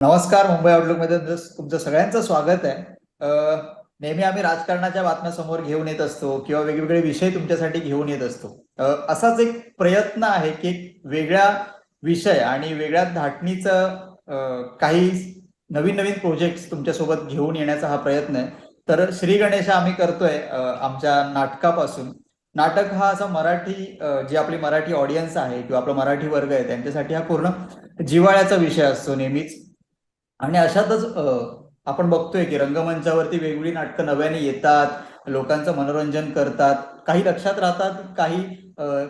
नमस्कार मुंबई आउटलुकमध्ये तुमचं सगळ्यांचं स्वागत आहे. नेहमी आम्ही राजकारणाच्या बातम्या समोर घेऊन येत असतो किंवा वेगवेगळे विषय तुमच्यासाठी घेऊन येत असतो. असाच एक प्रयत्न आहे की एक वेगळ्या विषय आणि वेगळ्या धाटणीचं काही नवीन नवीन प्रोजेक्ट तुमच्यासोबत घेऊन येण्याचा हा प्रयत्न आहे. तर श्री गणेश आम्ही करतोय आमच्या नाटकापासून. नाटक हा असा मराठी जी आपली मराठी ऑडियन्स आहे किंवा आपला मराठी वर्ग आहे त्यांच्यासाठी हा पूर्ण जिव्हाळ्याचा विषय असतो नेहमीच. आणि अशातच आपण बघतोय की रंगमंचावरती वेगवेगळी नाटकं नव्याने येतात लोकांचं मनोरंजन करतात काही लक्षात राहतात काही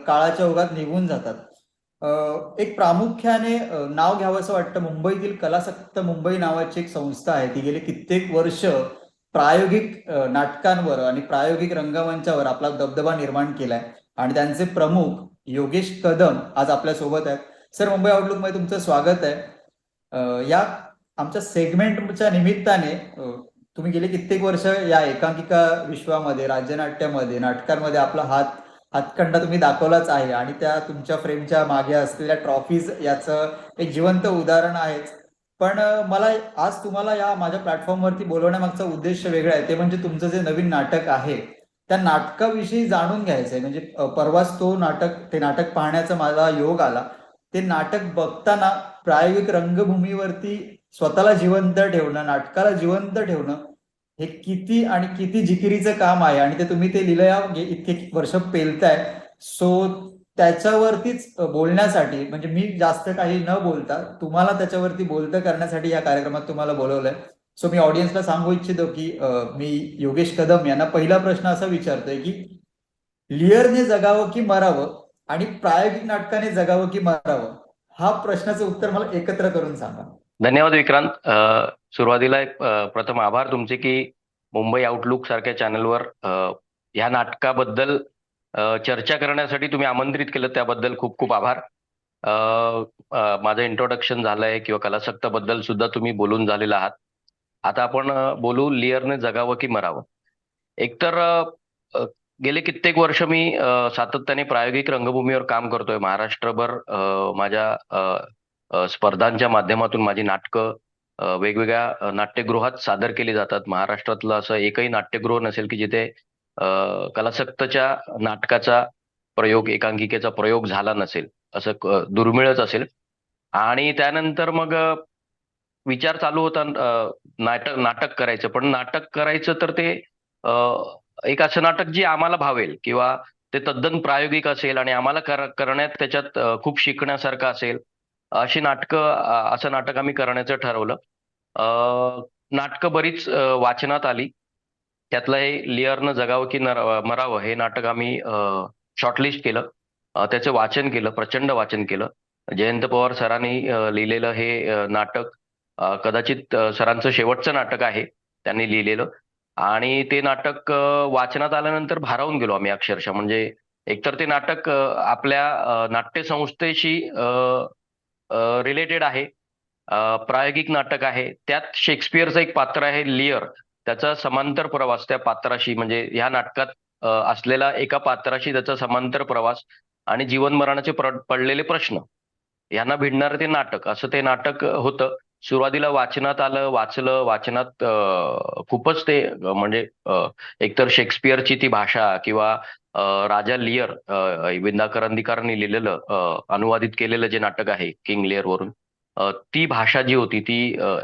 काळाच्या ओघात निघून जातात. एक प्रामुख्याने नाव घ्यावं असं वाटतं मुंबईतील कलासक्त मुंबई नावाची एक संस्था आहे. ती गेली कित्येक वर्ष प्रायोगिक नाटकांवर आणि प्रायोगिक रंगमंचावर आपला दबदबा निर्माण केलाय. आणि त्यांचे प्रमुख योगेश कदम आज आपल्यासोबत आहेत. सर मुंबई आउटलुकमध्ये तुमचं स्वागत आहे. या आमच्या सेगमेंटच्या निमित्ताने तुम्ही गेले कित्येक वर्ष या एकांकिका विश्वामध्ये राज्यनाट्यामध्ये नाटकांमध्ये आपला हात हातखंडा तुम्ही दाखवलाच आहे आणि त्या तुमच्या फ्रेमच्या मागे असलेल्या ट्रॉफीज याचं एक जिवंत उदाहरण आहेच पण मला आज तुम्हाला या माझ्या प्लॅटफॉर्मवरती बोलवण्यामागचा उद्देश वेगळा आहे. ते म्हणजे तुमचं जे नवीन नाटक आहे त्या नाटकाविषयी जाणून घ्यायचं आहे म्हणजे परवाच तो नाटक ते नाटक पाहण्याचा मला योग आला. ते नाटक बघताना प्रायोगिक रंगभूमीवरती स्वतःला जिवंत ठेवणं नाटकाला जिवंत ठेवणं हे किती आणि किती जिकिरीचं काम आहे. आणि ते तुम्ही ते लिहिलं इतके वर्ष पेलताय. सो त्याच्यावरतीच बोलण्यासाठी म्हणजे मी जास्त काही न बोलता तुम्हाला त्याच्यावरती बोलतं करण्यासाठी या कार्यक्रमात तुम्हाला बोलवलंय. सो मी ऑडियन्सला सांगू इच्छितो की मी योगेश कदम यांना पहिला प्रश्न असा विचारतोय की लिअरने जगावं की मरावं आणि प्रायोगिक नाटकाने जगावं की मरावं? हा प्रश्नाचं उत्तर मला एकत्र करून सांगा. धन्यवाद विक्रांत. सुरुवातीला एक प्रथम आभार तुमचे की मुंबई आउटलुक सारख्या चॅनलवर ह्या नाटकाबद्दल चर्चा करण्यासाठी तुम्ही आमंत्रित केलं त्याबद्दल खूप खूप आभार. अ, माझं इंट्रोडक्शन झालंय किंवा कलासक्त बद्दल सुद्धा तुम्ही बोलून झालेला आहात. आता आपण बोलू लिअरने जगावं की मरावं. एकतर गेले कित्येक वर्ष मी सातत्याने प्रायोगिक रंगभूमीवर काम करतोय. महाराष्ट्रभर माझ्या स्पर्धांच्या माध्यमातून माझी नाटकं वेगवेगळ्या नाट्यगृहात सादर केली जातात. महाराष्ट्रातलं असं एकही नाट्यगृह नसेल की जिथे कलासक्तच्या नाटकाचा प्रयोग एकांकिकेचा प्रयोग झाला नसेल असं दुर्मिळच असेल. आणि त्यानंतर मग विचार चालू होता नाटक नाटक करायचं. पण नाटक करायचं तर ते एक असं नाटक जे आम्हाला भावेल किंवा ते तद्दन प्रायोगिक असेल आणि आम्हाला करण्यात त्याच्यात खूप शिकण्यासारखं असेल अशी नाटकं असं नाटक आम्ही करण्याचं ठरवलं. नाटकं बरीच वाचनात आली. त्यातलं हे लिअरनं जगावं की नर- मरावं हे नाटक आम्ही शॉर्टलिस्ट केलं. त्याचं वाचन केलं प्रचंड वाचन केलं. जयंत पवार सरांनी लिहिलेलं हे नाटक कदाचित सरांचं शेवटचं नाटक आहे त्यांनी लिहिलेलं. आणि ते नाटक वाचनात आल्यानंतर भारावून गेलो आम्ही अक्षरशः. म्हणजे एकतर ते नाटक आपल्या नाट्यसंस्थेशी रिलेटेड आहे. प्रायोगिक नाटक आहे. त्यात शेक्सपियरचं एक पात्र आहे लिअर त्याचा समांतर प्रवास त्या पात्राशी म्हणजे ह्या नाटकात असलेला एका पात्राशी त्याचा समांतर प्रवास आणि जीवन मरणाचे पडलेले प्रश्न. यांना भिडणारं ते नाटक. असं ते नाटक होतं. सुरुवातीला वाचनात आलं वाचलं वाचनात खूपच ते म्हणजे एकतर शेक्सपियरची ती भाषा किंवा राजा लियर अ, विंदा करंदीकरांनी लिहिलेलं अनुवादित केलेलं जे नाटक आहे किंग लिअर वरून ती भाषा जी होती ती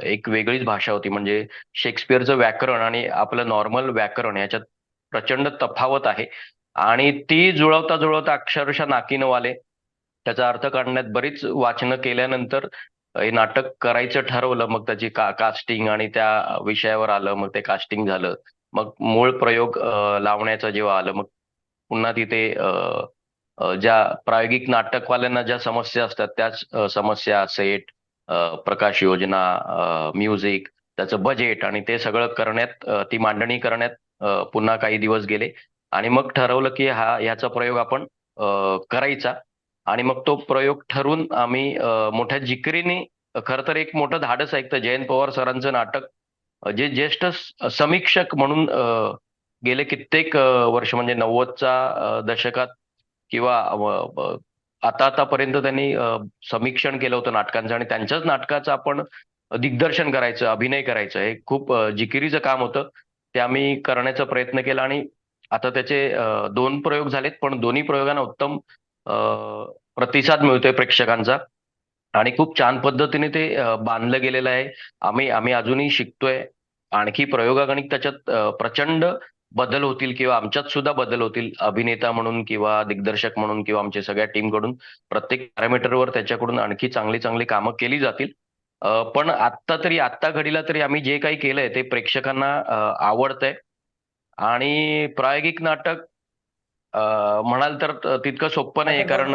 एक वेगळीच भाषा होती. म्हणजे शेक्सपियरचं व्याकरण आणि आपलं नॉर्मल व्याकरण याच्यात प्रचंड तफावत आहे. आणि ती जुळवता जुळवता अक्षरशः नाकीनं आले त्याचा अर्थ काढण्यात बरीच वाचनं केल्यानंतर हे नाटक करायचं ठरवलं. मग त्याची का कास्टिंग आणि त्या विषयावर आलं मग ते कास्टिंग झालं. मग मूळ प्रयोग लावण्याचं जेव्हा आलं मग पुन्हा तिथे अ, ज्या प्रायोगिक नाटकवाल्यांना ज्या समस्या असतात त्याच समस्या सेट प्रकाश योजना म्युझिक त्याचं बजेट आणि ते सगळं करण्यात ती मांडणी करण्यात पुन्हा काही दिवस गेले. आणि मग ठरवलं की हा ह्याचा प्रयोग आपण करायचा. आणि मग तो प्रयोग ठरून आम्ही मोठ्या जिकरीने खर तर एक मोठं धाडस ऐकतं. जयंत पवार सरांचं नाटक जे ज्येष्ठ समीक्षक म्हणून अ, गेले कित्येक वर्ष म्हणजे नव्वदच्या दशकात किंवा आता आतापर्यंत त्यांनी समीक्षण केलं होतं नाटकांचं आणि त्यांच्याच नाटकाचं आपण दिग्दर्शन करायचं अभिनय करायचं हे खूप जिकिरीचं काम होतं. ते आम्ही करण्याचा प्रयत्न केला आणि आता त्याचे दोन प्रयोग झालेत पण दोन्ही प्रयोगांना उत्तम प्रतिसाद मिळतोय प्रेक्षकांचा. आणि खूप छान पद्धतीने ते बांधलं गेलेलं आहे. आम्ही आम्ही अजूनही शिकतोय. आणखी प्रयोगागणिक त्याच्यात प्रचंड बदल होतील किंवा आमच्यात सुद्धा बदल होतील अभिनेता म्हणून किंवा दिग्दर्शक म्हणून किंवा आमच्या सगळ्या टीमकडून प्रत्येक पॅरामीटरवर त्याच्याकडून आणखी चांगली चांगली कामं केली जातील. पण आत्ता तरी आत्ता घडीला तरी आम्ही जे काही केलंय ते प्रेक्षकांना आवडतंय. आणि प्रायोगिक नाटक म्हणाल तर त- तितकं सोपं आता कारण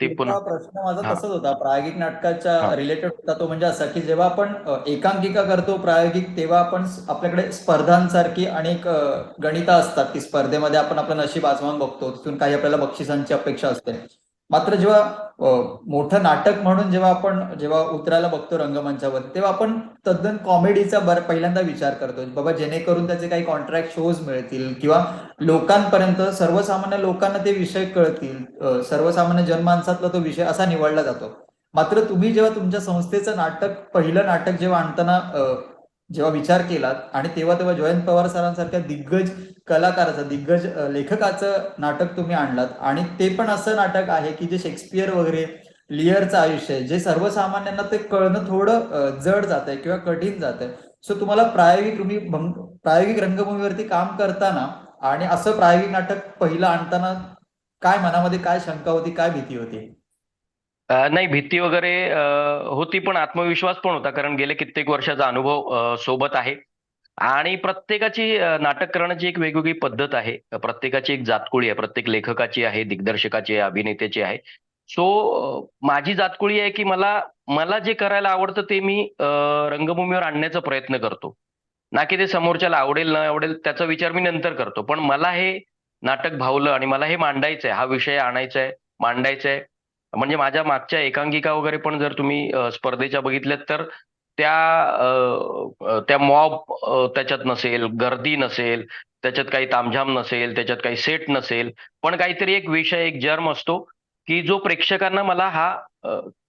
ते पुन्हा प्रश्न माझा. तसाच होता प्रायोगिक नाटकाच्या. रिलेटेड होता तो म्हणजे असा की जेव्हा आपण एकांकिका करतो प्रायोगिक तेव्हा आपण आपल्याकडे स्पर्धांसारखी अनेक गणितं असतात की स्पर्धेमध्ये आपण आपलं नशीब आजमावून बघतो तिथून काही आपल्याला बक्षिसांची अपेक्षा असते मात्र जेव्हा मोठं नाटक म्हणून जेव्हा आपण जेव्हा उतरायला बघतो रंगमंचावर तेव्हा आपण तद्दन कॉमेडीचा बर पहिल्यांदा विचार करतो. बाबा जेणेकरून त्याचे काही कॉन्ट्रॅक्ट शोज मिळतील किंवा लोकांपर्यंत सर्वसामान्य लोकांना ते विषय कळतील सर्वसामान्य जनमानसातला तो विषय असा निवडला जातो. मात्र तुम्ही जेव्हा तुमच्या संस्थेचं नाटक पहिलं नाटक जेव्हा आणताना जेव्हा विचार केलात आणि तेव्हा तेव्हा जयंत पवार सरांसारख्या दिग्गज कलाकाराचं दिग्गज लेखकाचं नाटक तुम्ही आणलात. आणि ते पण असं नाटक आहे की जे शेक्सपियर वगैरे लिअरचं आयुष्य आहे जे सर्वसामान्यांना ते कळणं थोडं जड जात आहे किंवा कठीण जात आहे सो तुम्हाला प्रायोगिक तुम्ही प्रायोगिक रंगभूमीवरती काम करताना आणि असं प्रायोगिक नाटक पहिलं आणताना काय मनामध्ये काय शंका होती काय भीती होती? नाही भीती वगैरे होती पण आत्मविश्वास पण होता कारण गेले कित्येक वर्षाचा अनुभव सोबत आहे. आणि प्रत्येकाची नाटक करण्याची एक वेगवेगळी पद्धत आहे. प्रत्येकाची एक जातकुळी आहे प्रत्येक लेखकाची आहे दिग्दर्शकाची आहे अभिनेत्याची आहे. सो माझी जातकुळी आहे की मला मला जे करायला आवडतं ते मी रंगभूमीवर आणण्याचा प्रयत्न करतो. ना की ते समोरच्याला आवडेल न आवडेल त्याचा विचार मी नंतर करतो. पण मला हे नाटक भावलं आणि मला हे मांडायचं आहे हा विषय आणायचा आहे मांडायचा आहे म्हणजे माझ्या मागच्या एकांकिका वगैरे पण जर तुम्ही स्पर्धेच्या बघितल्यात तर त्या त्या मॉब त्याच्यात नसेल गर्दी नसेल त्याच्यात काही तामझाम नसेल त्याच्यात काही सेट नसेल पण काहीतरी एक विषय एक जर्म असतो की जो प्रेक्षकांना मला हा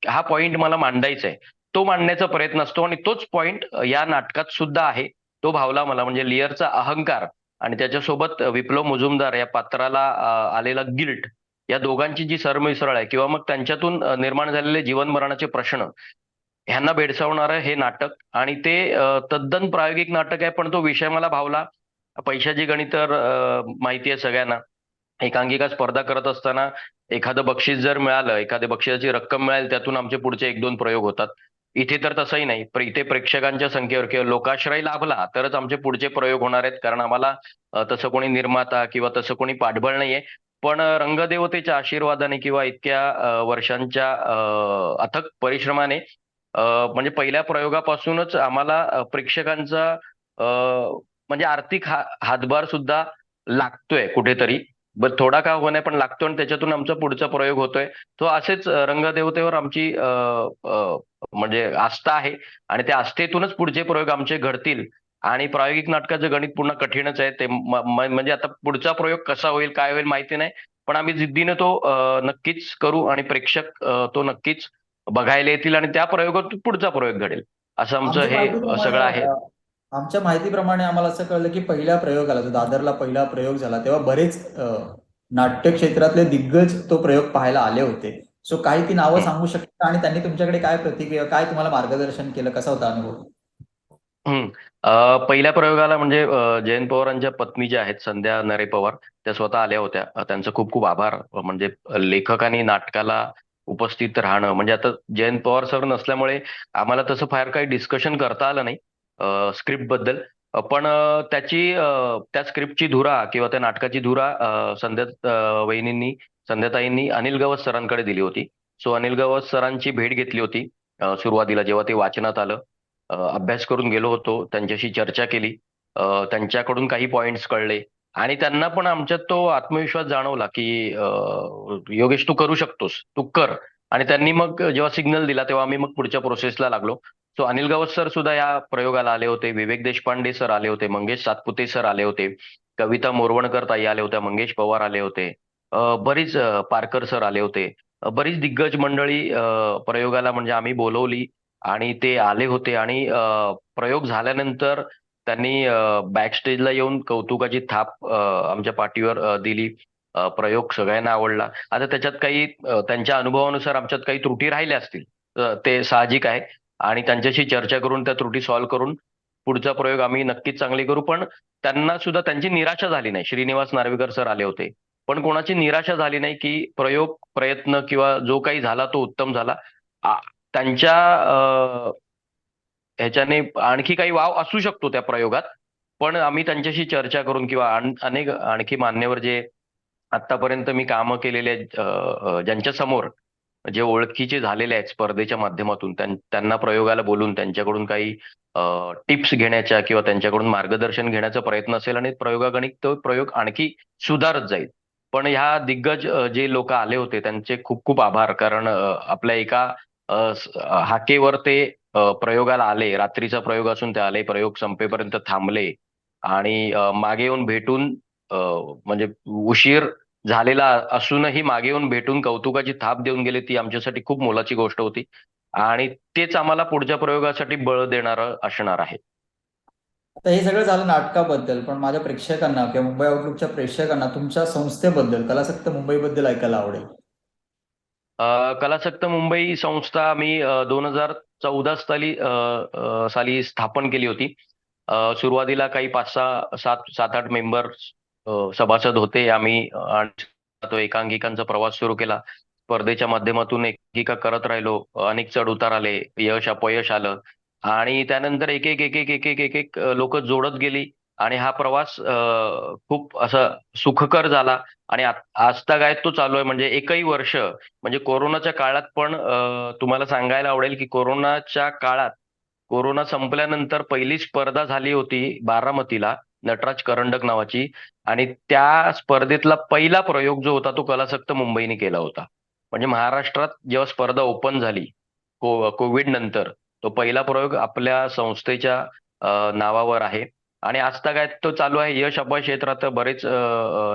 हा पॉइंट मला मांडायचा आहे. तो मांडण्याचा प्रयत्न असतो आणि तोच पॉइंट या नाटकात सुद्धा आहे. तो भावला मला म्हणजे लिअरचा अहंकार आणि त्याच्यासोबत विप्लव मुजुमदार या पात्राला आलेला गिल्ट या दोघांची जी सरमिसळ आहे किंवा मग त्यांच्यातून निर्माण झालेले जीवन मरणाचे प्रश्न ह्यांना भेडसावणारं हे नाटक आणि ते तद्दन प्रायोगिक नाटक आहे पण तो विषय मला भावला. पैशाची गणित तर माहिती आहे सगळ्यांना. एकांकिका स्पर्धा करत असताना एखादं बक्षीस जर मिळालं एखाद्या बक्षिसाची रक्कम मिळाली त्यातून आमचे पुढचे एक दोन प्रयोग होतात. इथे तर तसंही नाही पण इथे प्रेक्षकांच्या संख्येवर किंवा लोकाश्रय लाभला तरच आमचे पुढचे प्रयोग होणार आहेत कारण आम्हाला तसं कोणी निर्माता किंवा तसं कोणी पाठबळ नाहीये. पण रंगदेवतेच्या आशीर्वादाने किंवा इतक्या वर्षांच्या अथक परिश्रमाने म्हणजे पहिल्या प्रयोगापासूनच आम्हाला प्रेक्षकांचा अ, म्हणजे आर्थिक हा हातभार सुद्धा लागतोय कुठेतरी. बर थोडा का होणार पण लागतो आणि त्याच्यातून आमचा पुढचा प्रयोग होतोय. तो असेच रंगदेवतेवर आमची म्हणजे आस्था आहे आणि त्या आस्थेतूनच पुढचे प्रयोग आमचे घडतील. आणि प्रायोगिक नाटकाचं गणित पुन्हा कठीणच आहे ते म्हणजे आता पुढचा प्रयोग कसा होईल काय होईल माहिती नाही. पण आम्ही जिद्दीने तो नक्कीच करू आणि प्रेक्षक तो नक्कीच बघायला येतील आणि त्या प्रयोगातून पुढचा प्रयोग घडेल. असं आमचं हे सगळं आहे. आमच्या माहितीप्रमाणे आम्हाला असं कळलं की पहिल्या प्रयोगाला जो दादरला पहिला प्रयोग झाला तेव्हा बरेच नाट्य क्षेत्रातले दिग्गज तो प्रयोग पाहायला आले होते. सो काही ती नावं. सांगू शकता आणि त्यांनी तुमच्याकडे काय प्रतिक्रिया काय तुम्हाला मार्गदर्शन केलं? कसा होता अनुभव? हं. अ, पहिल्या प्रयोगाला म्हणजे अ, जयंत पवारांच्या पत्नी ज्या आहेत संध्या नरे पवार त्या स्वतः आल्या होत्या. अ, त्यांचं खूप खूप आभार. म्हणजे लेखकाने नाटकाला उपस्थित राहणं. म्हणजे आता जयंत पवार सर नसल्यामुळे आम्हाला तसं फार काही डिस्कशन करता आलं नाही स्क्रिप्टबद्दल. अ, पण अ, त्याची अ, त्या स्क्रिप्टची धुरा किंवा त्या नाटकाची धुरा अ, संध्या अ, वहिनींनी संध्याताईंनी अनिल गवस सरांकडे दिली होती. सो अनिल गवस सरांची भेट घेतली होती अ, सुरुवातीला जेव्हा ते वाचनात आलं. अभ्यास करून गेलो होतो त्यांच्याशी चर्चा केली. त्यांच्याकडून काही पॉइंट्स कळले. आणि त्यांना पण आमच्यात तो आत्मविश्वास जाणवला की योगेश तू करू शकतोस तू कर. आणि त्यांनी मग जेव्हा सिग्नल दिला तेव्हा आम्ही मग पुढच्या प्रोसेसला लागलो. सो अनिल गवत सर सुद्धा या प्रयोगाला आले होते विवेक देशपांडे सर आले होते मंगेश सातपुते सर आले होते कविता मोरवणकर ताई आले होत्या मंगेश पवार आले होते बरीच पारकर सर आले होते. बरीच दिग्गज मंडळी प्रयोगाला म्हणजे आम्ही बोलवली. आणि ते आले होते आणि प्रयोग झाल्यानंतर त्यांनी बॅक स्टेजला येऊन कौतुकाची थाप आमच्या पाठीवर दिली. प्रयोग सगळ्यांना आवडला. आता त्याच्यात काही त्यांच्या अनुभवानुसार आमच्यात काही त्रुटी राहिल्या असतील ते साहजिक आहे. आणि त्यांच्याशी चर्चा करून त्या त्रुटी सॉल्व्ह करून पुढचा प्रयोग आम्ही नक्कीच चांगली करू. पण त्यांना सुद्धा त्यांची निराशा झाली नाही. श्रीनिवास नार्वेकर सर आले होते. पण कोणाची निराशा झाली नाही की प्रयोग प्रयत्न किंवा जो काही झाला तो उत्तम झाला. त्यांच्या ह्याच्याने आणखी काही वाव असू शकतो त्या प्रयोगात. पण आम्ही त्यांच्याशी चर्चा करून किंवा अनेक आणखी मान्यवर जे आतापर्यंत मी कामं केलेले ज्यांच्या समोर जे ओळखीचे झालेले आहेत स्पर्धेच्या माध्यमातून त्यांना प्रयोगाला बोलून त्यांच्याकडून काही टिप्स घेण्याच्या किंवा त्यांच्याकडून मार्गदर्शन घेण्याचा प्रयत्न असेल आणि प्रयोगागणिक तो प्रयोग आणखी सुधारत जाईल. पण ह्या दिग्गज जे लोक आले होते त्यांचे खूप खूप आभार. कारण आपल्या एका हाकेवर ते प्रयोगाला आले. रात्रीचा प्रयोग असून ते आले. प्रयोग संपेपर्यंत थांबले. आणि मागे येऊन भेटून म्हणजे उशीर झालेला असूनही मागे येऊन भेटून कौतुकाची थाप देऊन गेले ती आमच्यासाठी खूप मोलाची गोष्ट होती. आणि तेच आम्हाला पुढच्या प्रयोगासाठी बळ देणार असणार आहे. आता हे सगळं झालं नाटकाबद्दल पण माझ्या प्रेक्षकांना किंवा मुंबई आउटलुकच्या प्रेक्षकांना तुमच्या संस्थेबद्दल कलासक्त मुंबईबद्दल ऐकायला आवडेल. अ, कलासक्त मुंबई संस्था मी दोन हजार चौदा साली अ, साली स्थापन केली होती. अ, सुरुवातीला काही 5-6 सात सात आठ मेंबर सभासद होते. आम्ही तो एकांकिकांचा प्रवास सुरू केला. स्पर्धेच्या माध्यमातून एकांकिका करत राहिलो. अनेक चढ-उतार आले. यश, अपयश आलं आणि त्यानंतर एक, एक, एक, एक, एक, एक, एक, लोक जोडत गेली. आणि हा प्रवास खूप असा सुखकर झाला. आणि आजतागायत तो चालू आहे. म्हणजे एकही वर्ष म्हणजे कोरोनाच्या काळात पण तुम्हाला सांगायला आवडेल की कोरोनाच्या काळात कोरोना संपल्यानंतर पहिली स्पर्धा झाली होती बारामतीला नटराज करंडक नावाची. आणि त्या स्पर्धेतला पहिला प्रयोग जो होता तो कलासक्त मुंबईने केला होता. म्हणजे महाराष्ट्रात जेव्हा स्पर्धा ओपन झाली कोविड नंतर तो पहिला प्रयोग आपल्या संस्थेच्या नावावर आहे. आणि आजता काय तो चालू आहे. यश अपयश येत राहतं बरेच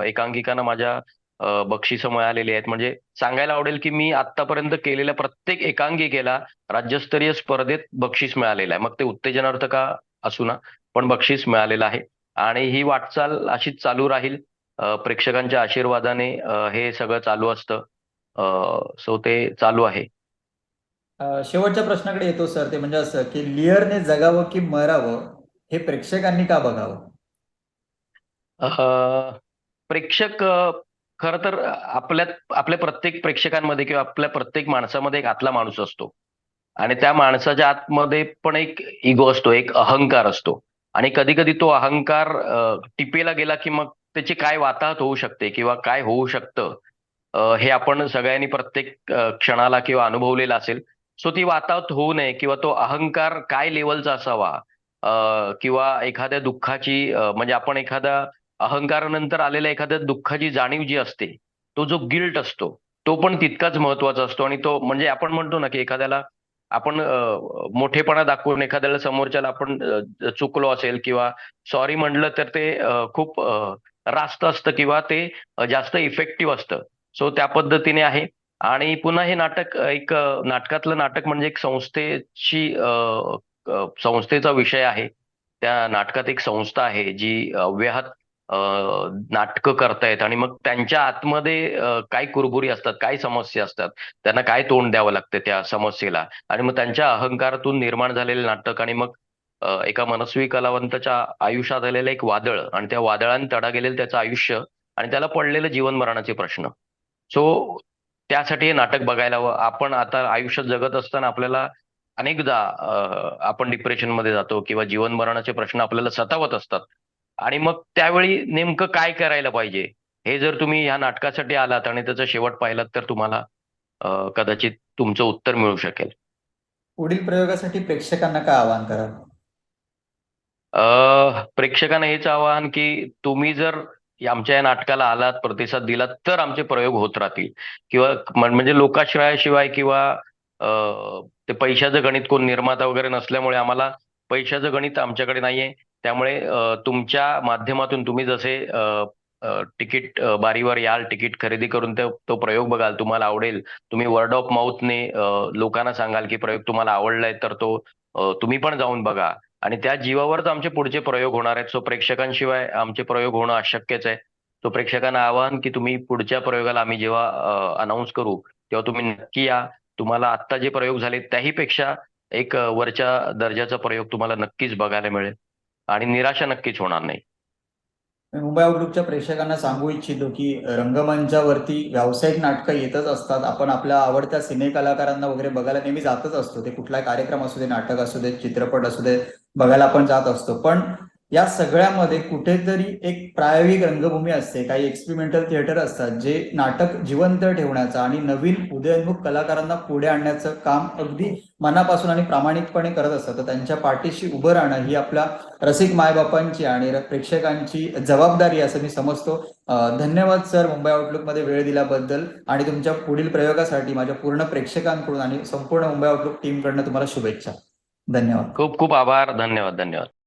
एकांकिकांना माझ्या अ, बक्षिसं मिळालेली आहेत. म्हणजे सांगायला आवडेल की मी आतापर्यंत केलेल्या प्रत्येक एकांकिकेला राज्यस्तरीय स्पर्धेत बक्षीस मिळालेलं आहे. मग ते उत्तेजनार्थ का असू ना पण बक्षीस मिळालेलं आहे. आणि ही वाटचाल अशीच चालू राहील. प्रेक्षकांच्या आशीर्वादाने हे सगळं चालू असतं. सो ते चालू आहे. शेवटच्या प्रश्नाकडे येतो सर. ते म्हणजे असं की लिअरने जगावं की मरावं? हे प्रेक्षकांनी का बघावं? प्रेक्षक खर तर आपल्या आपल्या प्रत्येक प्रेक्षकांमध्ये किंवा आपल्या प्रत्येक माणसामध्ये एक आतला माणूस असतो. आणि त्या माणसाच्या आतमध्ये पण एक इगो असतो एक अहंकार असतो. आणि कधी कधी तो अहंकार टिपेला गेला की मग त्याची काय वाताहत होऊ शकते किंवा काय होऊ शकतं हे आपण सगळ्यांनी प्रत्येक क्षणाला किंवा अनुभवलेलं असेल. सो ती वाताहत होऊ नये किंवा तो अहंकार काय लेवलचा असावा किंवा एखाद्या दुःखाची म्हणजे आपण एखादा अहंकारानंतर आलेल्या एखाद्या दुःखाची जाणीव जी असते तो जो गिल्ट असतो तो पण तितकाच महत्त्वाचा असतो. आणि तो म्हणजे आपण म्हणतो ना की एखाद्याला आपण मोठेपणा दाखवून एखाद्याला समोरच्याला आपण चुकलो असेल किंवा सॉरी म्हणलं तर ते खूप रास्त असतं किंवा ते जास्त इफेक्टिव्ह असतं. सो त्या पद्धतीने आहे. आणि पुन्हा हे नाटक एक नाटकातलं नाटक म्हणजे एक संस्थेची अ, संस्थेचा विषय आहे. त्या नाटकात एक संस्था आहे जी अव्याहत नाटकं करतायत आणि मग त्यांच्या आतमध्ये काय कुरबुरी असतात काय समस्या असतात त्यांना काय तोंड द्यावं लागतं त्या समस्येला? आणि मग त्यांच्या अहंकारातून निर्माण झालेले नाटक आणि मग एका मनस्वी कलावंताच्या आयुष्यात आलेलं एक वादळ आणि त्या वादळाने तडा गेलेलं त्याचं आयुष्य आणि त्याला पडलेलं जीवन मरणाचे प्रश्न. सो त्यासाठी हे नाटक बघायला हवं. आपण आता आयुष्यात जगत असताना आपल्याला अनेकदा आपण डिप्रेशनमध्ये जातो किंवा जीवन मरणाचे प्रश्न आपल्याला सतावत असतात. आणि मग त्यावेळी नेमकं काय करायला पाहिजे? हे जर तुम्ही ह्या नाटकासाठी आलात आणि त्याचा शेवट पाहिलात तर तुम्हाला कदाचित तुमचं उत्तर मिळू शकेल. पुढील प्रयोगासाठी प्रेक्षकांना काय आवाहन कराल? अ, प्रेक्षकांना हेच आवाहन की तुम्ही जर आमच्या या नाटकाला आलात प्रतिसाद दिलात तर आमचे प्रयोग होत राहतील. किंवा म्हण- म्हणजे लोकाश्रयाशिवाय किंवा ते पैशाचं गणित कोण निर्माता वगैरे नसल्यामुळे आम्हाला पैशाचं गणित आमच्याकडे नाहीये. त्यामुळे तुमच्या माध्यमातून तुम्ही जसे तिकीट बारीवर याल तिकीट खरेदी करून ते तो प्रयोग बघाल तुम्हाला आवडेल. तुम्ही वर्ड ऑफ माउथने लोकांना सांगाल की प्रयोग तुम्हाला आवडलाय तर तो तुम्ही पण जाऊन बघा. आणि त्या जीवावरच आमचे पुढचे प्रयोग होणार आहेत. सो प्रेक्षकांशिवाय आमचे प्रयोग होणं अशक्यच आहे. सो प्रेक्षकांना आवाहन की तुम्ही पुढच्या प्रयोगाला आम्ही जेव्हा अनाऊन्स करू तेव्हा तुम्ही नक्की या. तुम्हाला आत्ता जे प्रयोग झाले त्याहीपेक्षा एक वरच्या दर्जाचा प्रयोग तुम्हाला नक्कीच बघायला मिळेल. आणि निराशा नक्कीच होणार नाही. मी मुंबई आउटलुकच्या प्रेक्षकांना सांगू इच्छितो की रंगमंचावरती व्यावसायिक नाटकं येतच असतात. आपण आपल्या आवडत्या सिने कलाकारांना वगैरे बघायला नेहमी जातच असतो. ते कुठलाही कार्यक्रम असू दे नाटक असू दे चित्रपट असू दे बघायला आपण जात असतो. पण या सगळ्यामध्ये कुठेतरी एक प्रायोगिक रंगभूमी असते. काही एक्सपेरिमेंटल थिएटर असतात जे नाटक जिवंत ठेवण्याचं आणि नवीन उदयोन्मुख कलाकारांना पुढे आणण्याचं काम अगदी मनापासून आणि प्रामाणिकपणे करत असतात. तर त्यांच्या पाठीशी उभं राहणं ही आपल्या रसिक मायबापांची आणि प्रेक्षकांची जबाबदारी असं मी समजतो. धन्यवाद सर मुंबई आउटलुकमध्ये वेळ दिल्याबद्दल आणि तुमच्या पुढील प्रयोगासाठी माझ्या पूर्ण प्रेक्षकांकडून आणि संपूर्ण मुंबई आउटलुक टीमकडनं तुम्हाला शुभेच्छा. धन्यवाद. खूप खूप आभार. धन्यवाद. धन्यवाद.